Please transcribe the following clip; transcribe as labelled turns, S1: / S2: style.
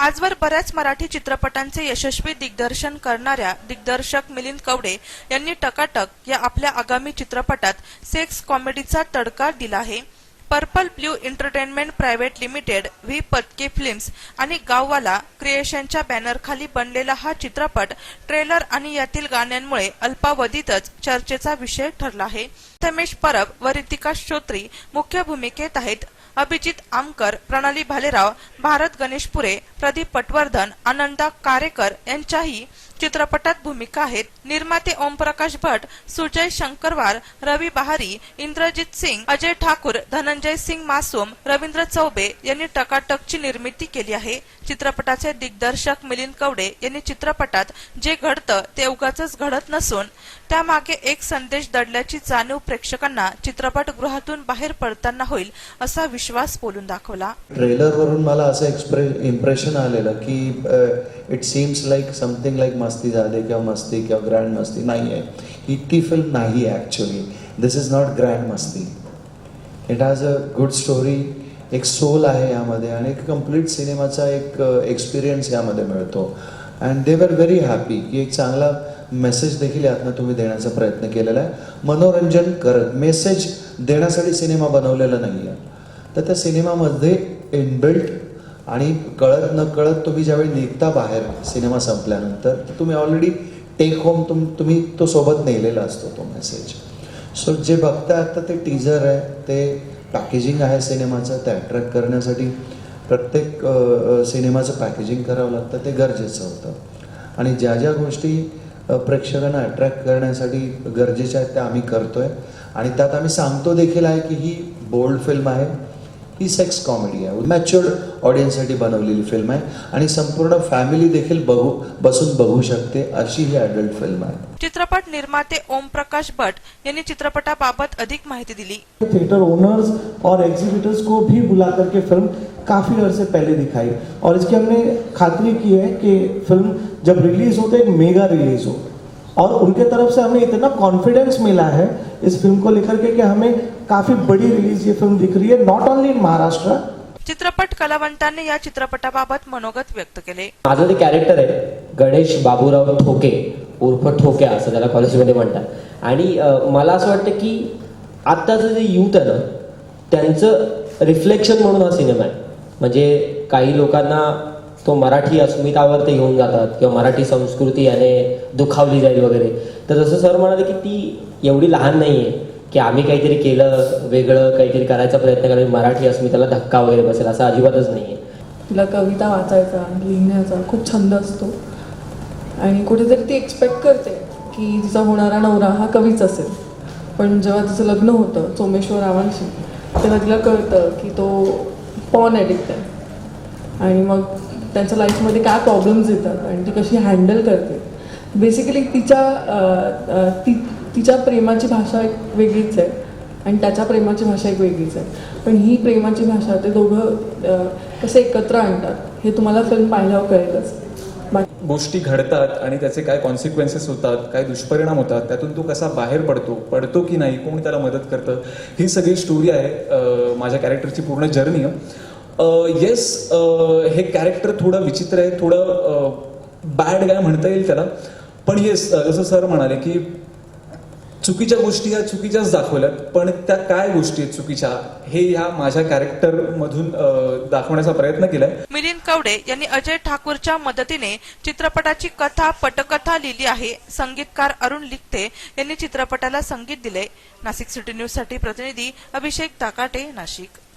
S1: आजवर बऱ्याच मराठी चित्रपटांचे यशस्वी दिग्दर्शन करणाऱ्या दिग्दर्शक मिलिंद कवडे यांनी टकाटक या आपल्या आगामी चित्रपटात सेक्स कॉमेडीचा तडका दिला आहे. Purple blue entertainment private limited V Patke films आणि गाववाला क्रिएशनच्या बॅनरखाली बनलेला हा चित्रपट ट्रेलर आणि यातील गाण्यांमुळे अल्पावधीतच चर्चेचा विषय ठरला आहे. रमेश परब व रितिका श्रोत्री मुख्य भूमिकेत आहेत. अभिजित आमकर प्रणाली भालेराव भारत गणेशपुरे प्रदीप पटवर्धन आनंदा कारेकर यांच्याही चित्रपटात भूमिका आहेत. निर्माते ओमप्रकाश भट सुजय शंकरवार रवी बहारी इंद्रजित सिंग अजय ठाकूर धनंजय सिंग मासूम रवींद्र चौबे यांनी टकाटकची निर्मिती केली आहे. चित्रपटाचे दिग्दर्शक मिलिंद कवडे यांनी चित्रपटात जे घडतं ते उगाच घडत नसून त्यामागे एक संदेश दडल्याची जाणीव प्रेक्षकांना चित्रपटगृहातून बाहेर पडताना होईल असा विश्वास बोलून दाखवला.
S2: ट्रेलरवरून मला असं एक्सप्रे इम्प्रेशन आलेलं की it seems like something like मस्ती झाली किंवा मस्ती किंवा ग्रँड मस्ती नाही आहे ही ती फिल्म नाही आहे actually this is not grand Masti. It has a good story एक सोल आहे यामध्ये आणि एक कंप्लीट सिनेमाचा एक एक्सपिरियन्स यामध्ये मिळतो. अँड दे वर व्हेरी हॅपी की एक चांगला मेसेज देखील यातनं तुम्ही देण्याचा प्रयत्न केलेला आहे. मनोरंजन करत. मेसेज देण्यासाठी सिनेमा बनवलेला नाही आहे तर त्या सिनेमामध्ये इनबिल्ट आणि कळत न कळत तुम्ही ज्यावेळी निघता बाहेर सिनेमा संपल्यानंतर तुम्ही ऑलरेडी टेक होम तुम तुम्ही तो सोबत नेलेला असतो तो मेसेज सो जे बघताय आता ते टीजर आहे ते पॅकेजिंग आहे सिनेमाचं ते अट्रॅक्ट करण्यासाठी प्रत्येक सिनेमाचं पॅकेजिंग करावं लागतं ते गरजेचं होतं. आणि ज्या ज्या गोष्टी प्रेक्षकांना अट्रॅक्ट करण्यासाठी गरजेच्या आहेत त्या आम्ही करतोय. आणि त्यात आम्ही सांगतो देखील आहे की ही बोल्ड फिल्म आहे. ही सेक्स कॉमेडी आहे. मॅच्युअर्ड ऑडियन्ससाठी बनवलेली फिल्म आहे. आणि संपूर्ण फॅमिली देखील बघू बसून बघू शकते अशी ही अडल्ट फिल्म आहे.
S1: चित्रपट निर्माते ओम प्रकाश भट यांनी चित्रपटाबाबत अधिक माहिती दिली.
S3: थिएटर ओनर्स और एग्जीबिटर्स को भी बुला करके फिल्म काफ़ी अर्से पहले दिखाई। और इसकी हमने खातरी की है कि फिल्म जब रिलीज हो तो एक मेगा रिलीज हो। और उनके तरफ से हमें इतना कॉन्फिडेंस मिला है इस फिल्म को लेकर के कि हमें काफ़ी बड़ी रिलीज ये फिल्म दिख रही है नॉट ओनली इन महाराष्ट्र
S1: चित्रपट कलावंतांनी या चित्रपटाबाबत मनोगत व्यक्त केले.
S4: माझं ते कॅरेक्टर आहे गणेश बाबूराव ठोके उर्फ ठोक्या असं त्याला कॉलेजमध्ये म्हणतात. आणि मला असं वाटतं की आत्ताचं जे यूथ आहे ना त्यांचं रिफ्लेक्शन म्हणून हा सिनेमा आहे. म्हणजे काही लोकांना तो मराठी अस्मितावर ते घेऊन जातात किंवा मराठी संस्कृती याने दुखावली जाईल वगैरे. तर जसं सर म्हणाले की ती एवढी लहान नाही आहे की आम्ही काहीतरी केलं वेगळं काहीतरी करायचा प्रयत्न करा म्हणजे मराठी अस्मिताला धक्का वगैरे बसेल असं अजिबातच नाही आहे
S5: तिला कविता वाचायचा लिहिण्याचा खूप छंद असतो. आणि कुठेतरी ती एक्सपेक्ट करते की तिचा होणारा नवरा हा कवीच असेल. पण जेव्हा तिचं लग्न होतं सोमेश्वर रावांशी तेव्हा तिला कळतं की तो पॉन ॲडिक्ट आहे. आणि मग त्यांच्या लाईफमध्ये काय प्रॉब्लेम्स येतात आणि ती कशी हँडल करते. बेसिकली तिच्या ती तिच्या प्रेमाची भाषा एक वेगळीच आहे आणि त्याच्या प्रेमाची भाषा एक वेगळीच आहे. पण ही प्रेमाची भाषा ते दोघं कसे एकत्र आणतात हे तुम्हाला फिल्म पाहिल्यावर कळेलच.
S6: गोष्टी घडतात आणि त्याचे काय कॉन्सिक्वेन्सेस होतात काय दुष्परिणाम होतात त्यातून तो कसा बाहेर पडतो पडतो की नाही कोण त्याला मदत करतं ही सगळी स्टोरी आहे माझ्या कॅरेक्टरची पूर्ण जर्नी आहे. येस हे कॅरेक्टर थोडं विचित्र आहे थोडं बॅड काय म्हणता येईल त्याला. पण येस जसं सर म्हणाले की चुकीच्या गोष्टी ह्या चुकीच्याच दाखवल्यात पण त्या काय गोष्टी आहेत चुकीच्या हे ह्या माझ्या कॅरेक्टरमधून मधून दाखवण्याचा प्रयत्न केलाय.
S1: मिलिंद कवडे यांनी अजय ठाकूरच्या मदतीने चित्रपटाची कथा पटकथा लिहिली आहे. संगीतकार अरुण लिखते यांनी चित्रपटाला संगीत दिले. नाशिक सिटी न्यूजसाठी प्रतिनिधी अभिषेक ताकाटे नाशिक.